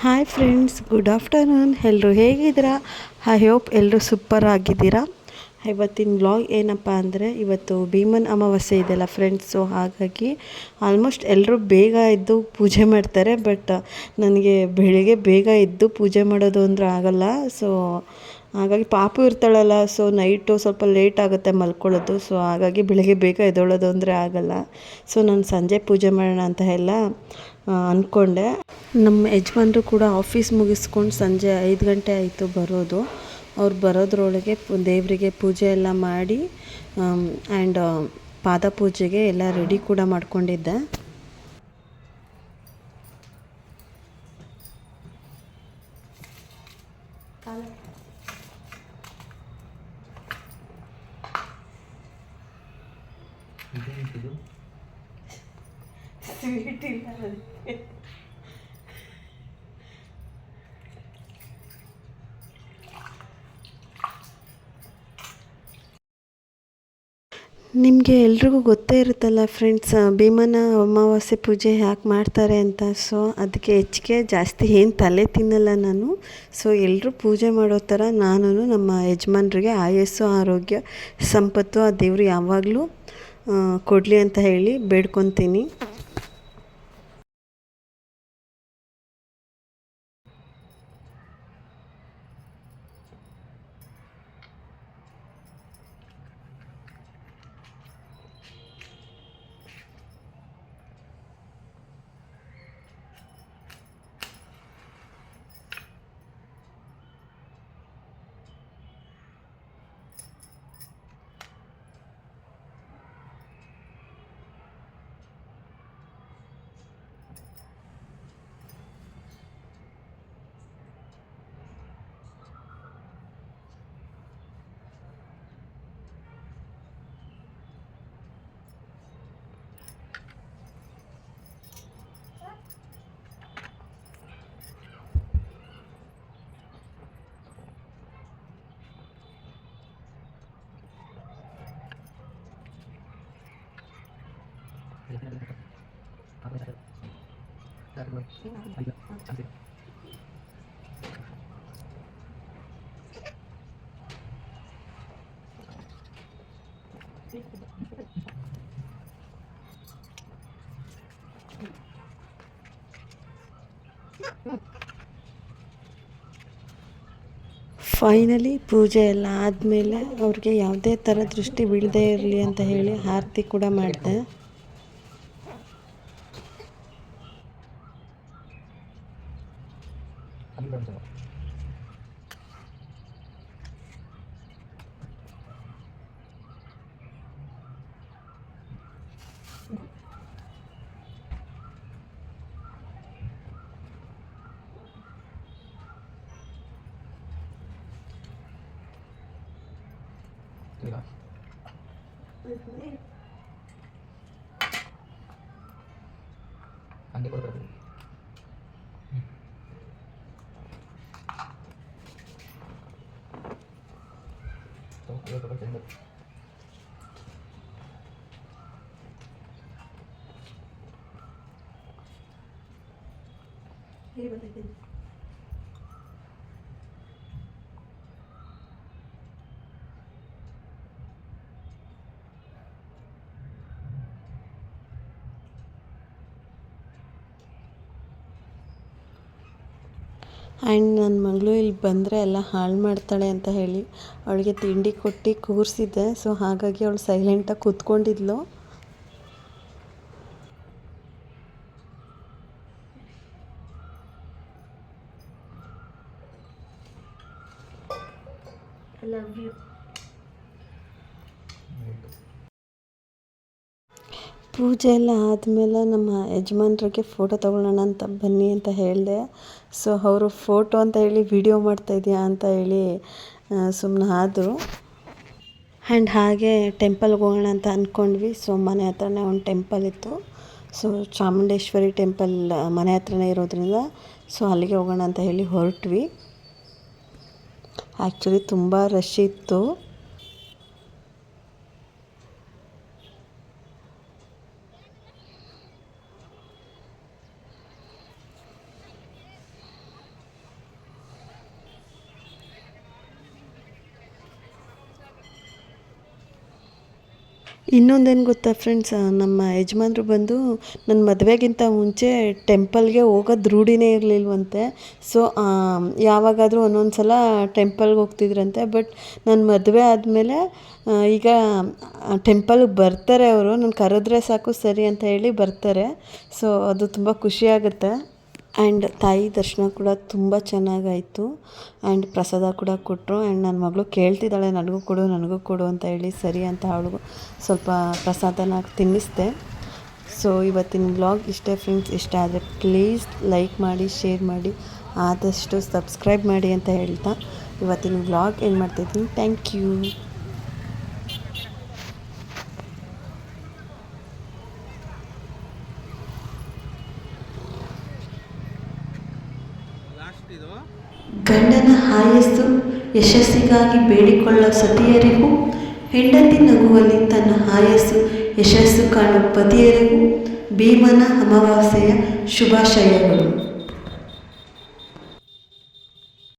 Hi friends good afternoon ಎಲ್ಲರೂ ಹೇಗಿದ್ದೀರಾ? I hope ಎಲ್ಲರೂ ಸೂಪರ್ ಆಗಿದ್ದೀರಾ? ಇವತ್ತಿನ ಬ್ಲಾಗ್ ಏನಪ್ಪ ಅಂದರೆ, ಇವತ್ತು ಭೀಮನ್ ಅಮಾವಾಸ್ಯೆ ಇದೆಯಲ್ಲ ಫ್ರೆಂಡ್ಸ್ ಹಾಗಾಗಿ ಆಲ್ಮೋಸ್ಟ್ ಎಲ್ಲರೂ ಬೇಗ ಎದ್ದು ಪೂಜೆ ಮಾಡ್ತಾರೆ ಬಟ್ ನನಗೆ ಬೆಳಿಗ್ಗೆ ಬೇಗ ಎದ್ದು ಪೂಜೆ ಮಾಡೋದು ಅಂದರೆ ಆಗಲ್ಲ ಸೊ ಹಾಗಾಗಿ ಪಾಪು ಇರ್ತಾಳಲ್ಲ ಸೊ ನೈಟು ಸ್ವಲ್ಪ ಲೇಟ್ ಆಗುತ್ತೆ ಮಲ್ಕೊಳ್ಳೋದು. ಸೊ ಹಾಗಾಗಿ ಬೆಳಗ್ಗೆ ಬೇಗ ಎದ್ದೊಳೋದು ಅಂದರೆ ಆಗಲ್ಲ. ಸೊ ನಾನು ಸಂಜೆ ಪೂಜೆ ಮಾಡೋಣ ಅಂತ ಎಲ್ಲ ಅಂದ್ಕೊಂಡೆ ನಮ್ಮ ಯಜಮಾನ್ರು ಕೂಡ ಆಫೀಸ್ ಮುಗಿಸ್ಕೊಂಡು ಸಂಜೆ ಐದು ಗಂಟೆ ಆಯಿತು ಬರೋದು. ಅವ್ರು ಬರೋದ್ರೊಳಗೆ ದೇವರಿಗೆ ಪೂಜೆ ಎಲ್ಲ ಮಾಡಿ ಆ್ಯಂಡ್ ಪಾದ ಪೂಜೆಗೆ ಎಲ್ಲ ರೆಡಿ ಕೂಡ ಮಾಡ್ಕೊಂಡಿದ್ದೆ. ಸ್ವೀಟ್ ಇಲ್ಲ ನಿಮಗೆ ಎಲ್ರಿಗೂ ಗೊತ್ತೇ ಇರುತ್ತಲ್ಲ ಫ್ರೆಂಡ್ಸ್ ಭೀಮನ ಅಮಾವಾಸ್ಯೆ ಪೂಜೆ ಯಾಕೆ ಮಾಡ್ತಾರೆ ಅಂತ? ಸೊ ಅದಕ್ಕೆ ಹೆಚ್ಚಿಗೆ ಜಾಸ್ತಿ ಏನು ತಲೆ ತಿನ್ನಲ್ಲ ನಾನು. ಸೊ ಎಲ್ಲರೂ ಪೂಜೆ ಮಾಡೋ ಥರ ನಾನು ನಮ್ಮ ಯಜಮಾನ್ರಿಗೆ ಆಯಸ್ಸು ಆರೋಗ್ಯ ಸಂಪತ್ತು ಆ ದೇವರು ಯಾವಾಗಲೂ ಕೊಡಲಿ ಅಂತ ಹೇಳಿ ಬೇಡ್ಕೊತೀನಿ. ಫೈನಲಿ ಪೂಜೆ ಎಲ್ಲ ಆದಮೇಲೆ ಅವ್ರಿಗೆ ಯಾವುದೇ ಥರ ದೃಷ್ಟಿ ಬೀಳದೇ ಇರಲಿ ಅಂತ ಹೇಳಿ ಆರತಿ ಕೂಡ ಮಾಡಿದೆ. なんだろう？又怎么整的？Anybody can... ಆ್ಯಂಡ್ ನನ್ನ ಮಗಳು ಇಲ್ಲಿ ಬಂದರೆ ಎಲ್ಲ ಹಾಳು ಮಾಡ್ತಾಳೆ ಅಂತ ಹೇಳಿ ಅವಳಿಗೆ ತಿಂಡಿ ಕೊಟ್ಟು ಕೂರಿಸಿದ್ದೆ. ಸೊ ಹಾಗಾಗಿ ಅವಳು ಸೈಲೆಂಟಾಗಿ ಕೂತ್ಕೊಂಡಿದ್ಲು. ಲವ್ ಯು ಪೂಜೆ ಎಲ್ಲ ಆದಮೇಲೆ ನಮ್ಮ ಯಜಮಾನ್ರಿಗೆ ಫೋಟೋ ತೊಗೊಳ್ಳೋಣ ಅಂತ ಬನ್ನಿ ಅಂತ ಹೇಳಿದೆ. ಸೊ ಅವರು ಫೋಟೋ ಅಂತ ಹೇಳಿ ವಿಡಿಯೋ ಮಾಡ್ತಾಯಿದ್ಯಾ ಅಂತ ಹೇಳಿ ಸುಮ್ಮನೆ ಆದರು. ಆ್ಯಂಡ್ ಹಾಗೆ ಟೆಂಪಲ್ಗೆ ಹೋಗೋಣ ಅಂತ ಅಂದ್ಕೊಂಡ್ವಿ ಸೊ ಮನೆ ಹತ್ರನೇ ಒಂದು ಟೆಂಪಲ್ ಇತ್ತು. ಸೊ ಚಾಮುಂಡೇಶ್ವರಿ ಟೆಂಪಲ್ ಮನೆ ಹತ್ರನೇ ಇರೋದ್ರಿಂದ. ಸೊ ಅಲ್ಲಿಗೆ ಹೋಗೋಣ ಅಂತ ಹೇಳಿ ಹೊರಟ್ವಿ. ಆ್ಯಕ್ಚುಲಿ ತುಂಬ ರಶ್ ಇತ್ತು. ಇನ್ನೊಂದೇನು ಗೊತ್ತಾ ಫ್ರೆಂಡ್ಸ್ ನಮ್ಮ ಯಜಮಾನ್ರು ಬಂದು ನನ್ನ ಮದುವೆಗಿಂತ ಮುಂಚೆ ಟೆಂಪಲ್ಗೆ ಹೋಗೋದು ರೂಢಿನೇ ಇರಲಿಲ್ವಂತೆ. ಸೊ ಯಾವಾಗಾದರೂ ಒಂದೊಂದು ಸಲ ಟೆಂಪಲ್ಗೆ ಹೋಗ್ತಿದ್ರಂತೆ. ಬಟ್ ನನ್ನ ಮದುವೆ ಆದಮೇಲೆ ಈಗ ಟೆಂಪಲ್ಗೆ ಬರ್ತಾರೆ ಅವರು. ನಾನು ಕರೆದ್ರೆ ಸಾಕು ಸರಿ ಅಂತ ಹೇಳಿ ಬರ್ತಾರೆ. ಸೊ ಅದು ತುಂಬ ಖುಷಿಯಾಗುತ್ತೆ ಆ್ಯಂಡ್ ತಾಯಿ ದರ್ಶನ ಕೂಡ ತುಂಬ ಚೆನ್ನಾಗಾಯಿತು. ಆ್ಯಂಡ್ ಪ್ರಸಾದ ಕೂಡ ಕೊಟ್ಟರು. ಆ್ಯಂಡ್ ನನ್ನ ಮಗಳು ಕೇಳ್ತಿದ್ದಾಳೆ, ನನಗೂ ಕೊಡು ನನಗೂ ಕೊಡು ಅಂತ ಹೇಳಿ ಸರಿ ಅಂತ ಅವಳಿಗೂ ಸ್ವಲ್ಪ ಪ್ರಸಾದನ ತಿನ್ನಿಸ್ದೆ. ಸೊ, ಇವತ್ತಿನ ಬ್ಲಾಗ್ ಇಷ್ಟೇ ಫ್ರೆಂಡ್ಸ್. ಇಷ್ಟ ಆದರೆ ಪ್ಲೀಸ್ ಲೈಕ್ ಮಾಡಿ, ಶೇರ್ ಮಾಡಿ, ಆದಷ್ಟು ಸಬ್ಸ್ಕ್ರೈಬ್ ಮಾಡಿ ಅಂತ ಹೇಳ್ತಾ. ಇವತ್ತಿನ ಬ್ಲಾಗ್ ಏನು ಮಾಡ್ತಿದ್ದೀನಿ? Thank you. ಗಂಡನ ಹಾಯಸ್ಸು ಯಶಸ್ಸಿಗಾಗಿ ಬೇಡಿಕೊಳ್ಳೋ ಸತಿಯರಿಗೂ, ಹೆಂಡತಿ ನಗುವಲ್ಲಿ ತನ್ನ ಹಾಯಸ್ಸು ಯಶಸ್ಸು ಕಾಣುವ ಪತಿಯರಿಗೂ ಭೀಮನ ಅಮಾವಾಸ್ಯೆಯ ಶುಭಾಶಯಗಳು.